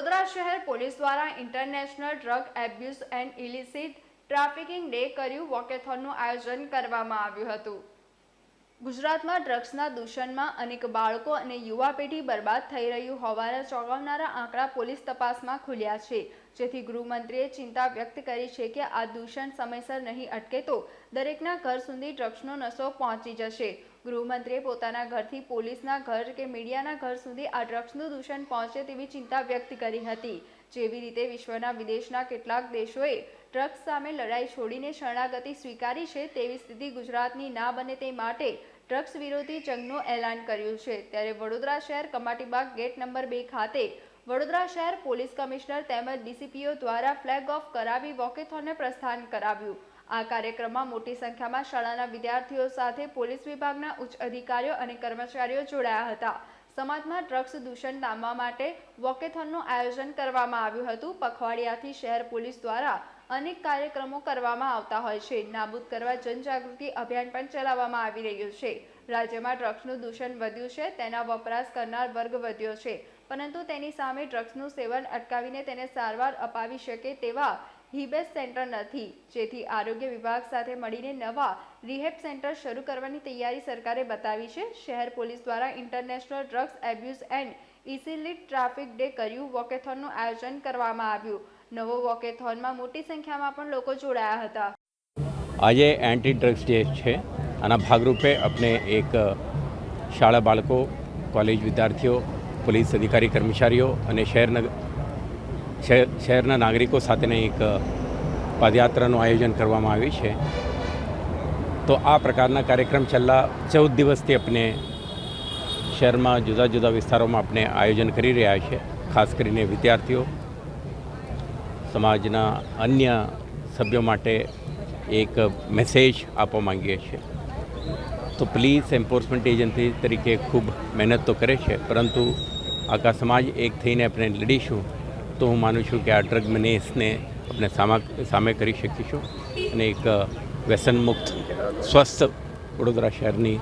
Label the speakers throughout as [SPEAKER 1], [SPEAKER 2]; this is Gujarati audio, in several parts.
[SPEAKER 1] વડોદરા શહેર પોલીસ દ્વારા international drug abuse and illicit trafficking day કર્યું વોકેથોનનું આયોજન કરવામાં આવ્યું હતું. ગુજરાતમાં ડ્રગ્સના દૂષણમાં અનેક બાળકો અને યુવા પેઢી બરબાદ થઈ રહ્યું હોવાના ચોંકાવનારા આંકડા પોલીસ તપાસમાં ખુલ્યા છે. જેથી ગૃહમંત્રીએ ચિંતા વ્યક્ત કરી છે કે આ દૂષણ સમયસર નહીં અટકે તો દરેકના ઘર સુધી ડ્રગ્સનો નશો પહોંચી જશે. ગૃહમંત્રીએ પોતાના ઘરથી પોલીસના ઘર કે મીડિયાના ઘર સુધી આ ડ્રગ્સનું દૂષણ પહોંચે તેવી ચિંતા વ્યક્ત કરી હતી. જેવી રીતે વિશ્વના વિદેશના કેટલાક દેશોએ ડ્રગ્સ સામે લડાઈ છોડીને શરણાગતિ સ્વીકારી છે તેવી સ્થિતિ ગુજરાતની ના બને તે માટે ડ્રગ્સ વિરોધી જંગનું એલાન કર્યું છે. ત્યારે વડોદરા શહેર કમાટીબાગ ગેટ નંબર બે ખાતે વડોદરા શહેર પોલીસ કમિશનર તેમજ ડીસીપીઓ દ્વારા ફ્લેગ ઓફ કરાવી વોકેથોનને પ્રસ્થાન કરાવ્યું. આ કાર્યક્રમમાં મોટી સંખ્યામાં શાળાના વિદ્યાર્થીઓ સાથે પોલીસ વિભાગના ઉચ્ચ અધિકારીઓ અને કર્મચારીઓ જોડાયા હતા. સમાજમાં ડ્રગ્સ દૂષણ ડામવા માટે વોકેથોનનું આયોજન કરવામાં આવ્યું હતું. પખવાડિયાથી શહેર પોલીસ દ્વારા અનેક કાર્યક્રમો કરવામાં આવતા હોય છે. નાબૂદ કરવા જનજાગૃતિ અભિયાન પણ ચલાવવામાં આવી રહ્યું છે. રાજ્યમાં ડ્રગ્સનું દૂષણ વધ્યું છે, તેના વપરાશ કરનાર વર્ગ વધ્યો છે. પરંતુ તેની સામે ડ્રગ્સનું સેવન અટકાવીને તેને સારવાર અપાવી શકે તેવા હિબેસ સેન્ટર નથી. જેથી આરોગ્ય વિભાગ સાથે મળીને નવા રિહેબ સેન્ટર શરૂ કરવાની તૈયારી સરકારે બતાવી છે. શહેર પોલીસ દ્વારા ઇન્ટરનેશનલ ડ્રગ્સ એબ્યુઝ એન્ડ ઇસિલિટ ટ્રાફિક ડે કર્યું વોકેથોનનું આયોજન કરવામાં આવ્યું. નવો વોકેથોનમાં મોટી સંખ્યામાં પણ લોકો જોડાયા હતા.
[SPEAKER 2] આજે એન્ટી ડ્રગ્સ ડે છે. આના ભાગરૂપે આપણે એક શાળા બાળકો કોલેજ વિદ્યાર્થીઓ પોલીસ અધિકારી કર્મચારીઓ અને શહેરના શહેર- શહેરના નાગરિકો સાથેની એક પદયાત્રાનું આયોજન કરવામાં આવ્યું છે. તો આ પ્રકારના કાર્યક્રમ છેલ્લા ચૌદ દિવસથી આપણે શહેરમાં જુદા જુદા વિસ્તારોમાં આપણે આયોજન કરી રહ્યા છે, ખાસ કરીને વિદ્યાર્થીઓ, સમાજના અન્ય સભ્યો માટે એક મેસેજ આપવા માંગીએ છીએ. તો પોલીસ એન્ફોર્સમેન્ટ એજન્સી તરીકે ખૂબ મહેનત તો કરે છે, પરંતુ આખા સમાજ એક થઈને આપણે લડીશું. તો હું માનું છું કે આ ડ્રગ મનેસને આપણે સામા કરી શકીશું અને એક વ્યસનમુક્ત સ્વસ્થ વડોદરા શહેરની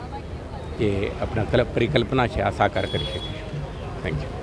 [SPEAKER 2] જે આપણા કલ, પરિકલ્પના છે, આ સાકાર કરી શકીશું. Thank you